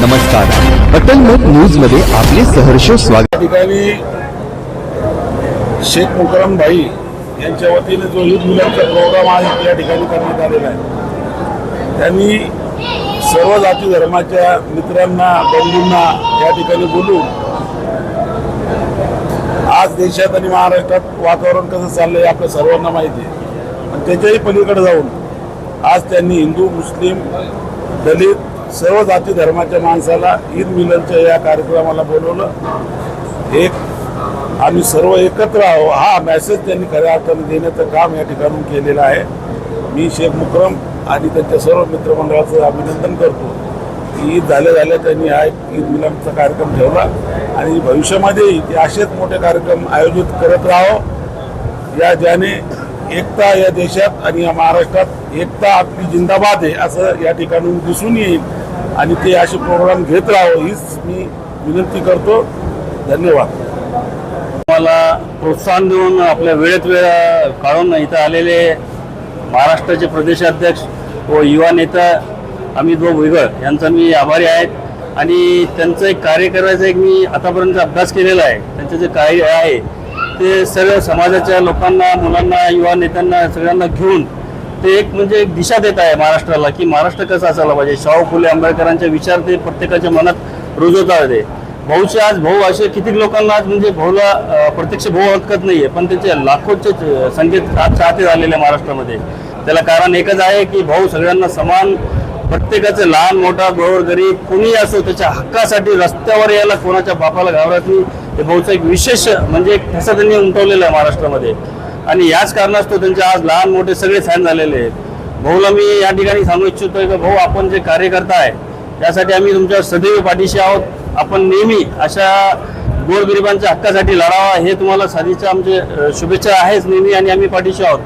नमस्कार. अटल मत न्यूजमध्ये आपले सहर्ष स्वागत. ठिकाणी शेख मुकरम भाई यांच्या वतीने जो युद्ध मुलांचा प्रोग्राम आहे या ठिकाणी करण्यात आलेला आहे. त्यांनी सर्व जाती धर्माच्या मित्रांना बंधूंना या ठिकाणी बोलून आज देशात आणि महाराष्ट्रात वातावरण कसं चाललंय आपल्या सर्वांना माहिती आहे. आणि त्याच्याही पलीकडे जाऊन आज त्यांनी हिंदू मुस्लिम दलित सर्व जाती धर्माच्या माणसाला ईद मिलनच्या या कार्यक्रमाला बोलवलं. एक आम्ही सर्व एकत्र आहो. हा मेसेज त्यांनी खऱ्या अर्थाने देण्याचं काम या ठिकाणून केलेलं आहे. मी शेख मुकरम आणि त्यांच्या सर्व मित्रमंडळाचं अभिनंदन करतो. की ईद झाल्या झाल्या त्यांनी हा एक ईद मिलनचा कार्यक्रम ठेवला आणि भविष्यामध्येही ते असेच मोठे कार्यक्रम आयोजित करत राहो. या ज्याने एकता या देशात आणि या महाराष्ट्रात एकता आपली जिंदाबाद आहे असं या ठिकाणून दिसून येईल. आणि ते असे प्रोग्राम घेत राहावं हीच मी विनंती करतो. धन्यवाद. मला प्रोत्साहन देऊन आपल्या वेळेत वेळ काढून इथं आलेले महाराष्ट्राचे प्रदेशाध्यक्ष व युवा नेता अमित भाऊ भुईगळ यांचा मी आभारी आहेत आणि त्यांचं एक कार्य करायचा एक मी आतापर्यंत अभ्यास केलेला आहे. त्यांचं जे कार्य आहे ते सर्व समाजाच्या लोकांना मुलांना युवा नेत्यांना सगळ्यांना घेऊन ते एक म्हणजे एक दिशा देत आहे महाराष्ट्राला की महाराष्ट्र कसं असायला पाहिजे. शाहू फुले आंबेडकरांचे विचार ते प्रत्येकाच्या मनात रुजवत आहे भाऊचे आज भाऊ असे किती लोकांना आज म्हणजे भाऊला प्रत्यक्ष भाऊ हरकत नाही आहे पण त्याचे लाखोचे च- संख्येत आज चाहते झालेले आहे महाराष्ट्रामध्ये. त्याला कारण एकच आहे की भाऊ सगळ्यांना समान प्रत्येकाचं लहान मोठा गोर गरीब कोणी असो त्याच्या हक्कासाठी रस्त्यावर यायला कोणाच्या बापाला घाबरत नाही. हे भाऊचं एक विशेष म्हणजे एक ठसा त्यांनी उमटवलेला आहे महाराष्ट्रामध्ये. आणि याच कारणास्तव त्यांचे आज लहान मोठे सगळे फॅन झालेले आहेत. भाऊला मी या ठिकाणी सांगू इच्छितोय की भाऊ आपण जे कार्यकर्ता आहे त्यासाठी आम्ही तुमच्या सदैव पाठीशी आहोत. आपण नेहमी अशा गोरगरिबांच्या हक्कासाठी लढावा हे तुम्हाला साधीच्या आमचे शुभेच्छा आहेच नेहमी आणि आम्ही पाठीशी आहोत.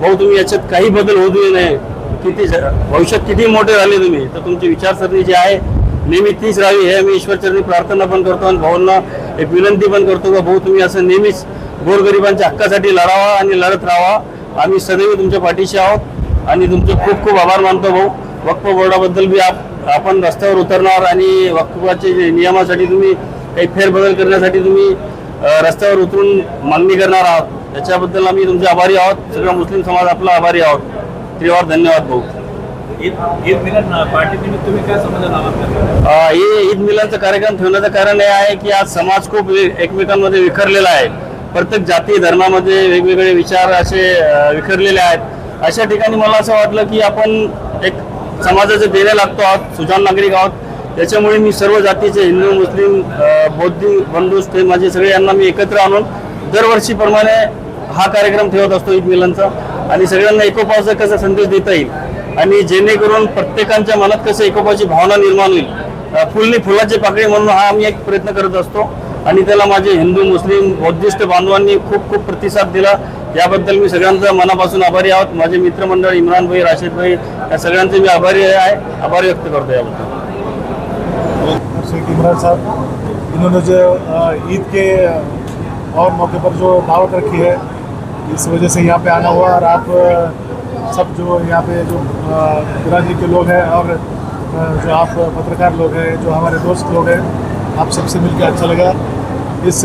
भाऊ तुम्ही याच्यात काही बदल होऊ देऊ नये. किती भविष्यात किती मोठे झाले तुम्ही? तर तुमची विचारसरणी जी आहे नेहमी तीच राहावी हे आम्ही ईश्वरचरणी प्रार्थना पण करतो आणि भाऊंना एक विनंती पण करतो का भाऊ तुम्ही असं नेहमीच गोरगरिबांच्या हक्कासाठी लढावा आणि लढत राहावा. आम्ही सदैव तुमच्या पाठीशी आहोत आणि तुमचे खूप खूप आभार मानतो भाऊ. वक्फ बोर्डाबद्दल बी आप आपण रस्त्यावर उतरणार आणि वक्फाचे नियमासाठी तुम्ही काही फेरबदल करण्यासाठी तुम्ही रस्त्यावर उतरून मागणी करणार आहात. त्याच्याबद्दल आम्ही तुमचे आभारी आहोत. सगळा मुस्लिम समाज आपला आभारी आहोत. त्रिवार धन्यवाद भाऊ. ईद ईद मिलन पार्टी तुम्ही काय हे ईद मिलनचा कार्यक्रम ठेवण्याचं कारण हे आहे की आज समाज खूप वे- एकमेकांमध्ये विखरलेला आहे. प्रत्येक जाती धर्मामध्ये वेगवेगळे विचार असे विखरलेले आहेत. अशा ठिकाणी मला असं वाटलं की आपण एक समाजाचं देणे लागतो आहोत सुजान नागरिक आहोत. त्याच्यामुळे मी सर्व जातीचे हिंदू मुस्लिम बौद्ध बंधू ते माझे सगळे यांना मी एकत्र आणून दरवर्षीप्रमाणे हा कार्यक्रम ठेवत असतो ईद मिलनचा. आणि सगळ्यांना एकोपाचा कसा संदेश देता येईल? आणि जेणेकरून प्रत्येकांच्या मनात कसं एकोपाची भावना निर्माण होईल. फुलनी फुलाची पाकळी म्हणून हा आम्ही एक प्रयत्न करत असतो. आणि त्याला माझे हिंदू मुस्लिम बौद्धिस्ट बांधवांनी खूप खूप प्रतिसाद दिला. याबद्दल मी सगळ्यांचा मनापासून आभारी आहोत. माझे मित्रमंडळ इम्रान भाई राशिद भाई या सगळ्यांचे मी आभारी आहे. आभार व्यक्त करतो याबद्दल. शेख इमरान साहब इन्होंने जो ईद के और मौके पर जो दावत रखी है इस वजह से यहाँ पे आना हुआ और आप सब जो यहाँ पे जो बिरादरी के लोग हैं और जो आप पत्रकार लोग हैं, जो हमारे दोस्त लोग हैं, आप सबसे मिलकर अच्छा लगा। इस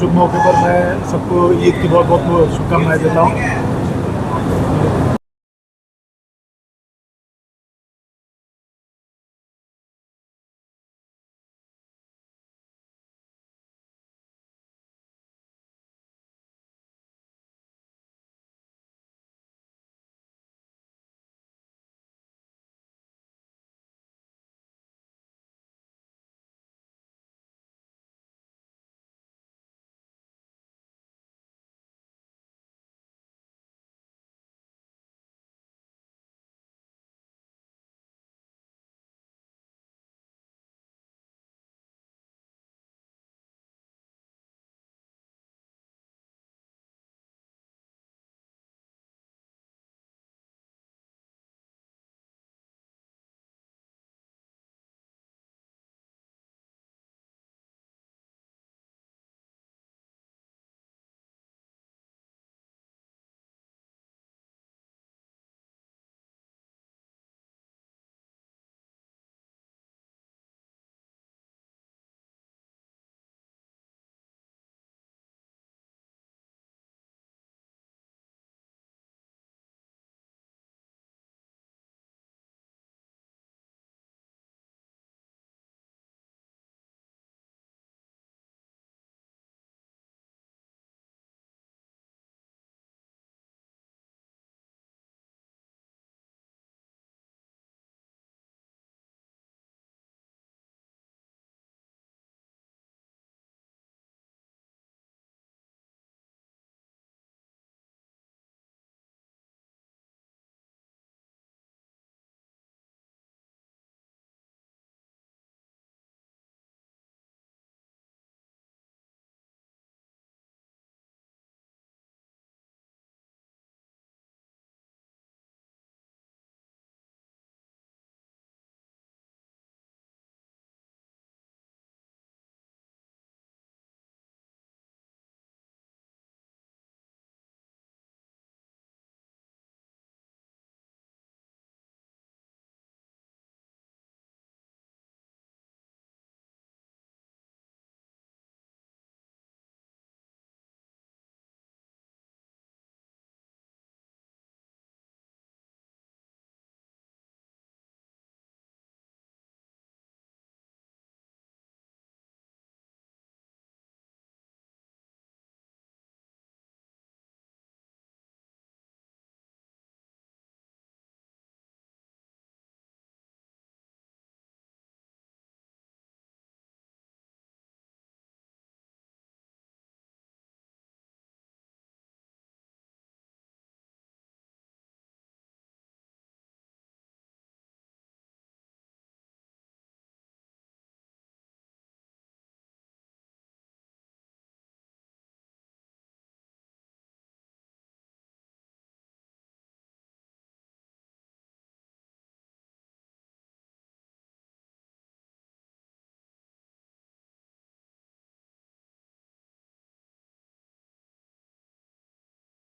शुभ मौके पर मैं सबको ईद की बहुत बहुत शुभकामनाएँ देता हूँ।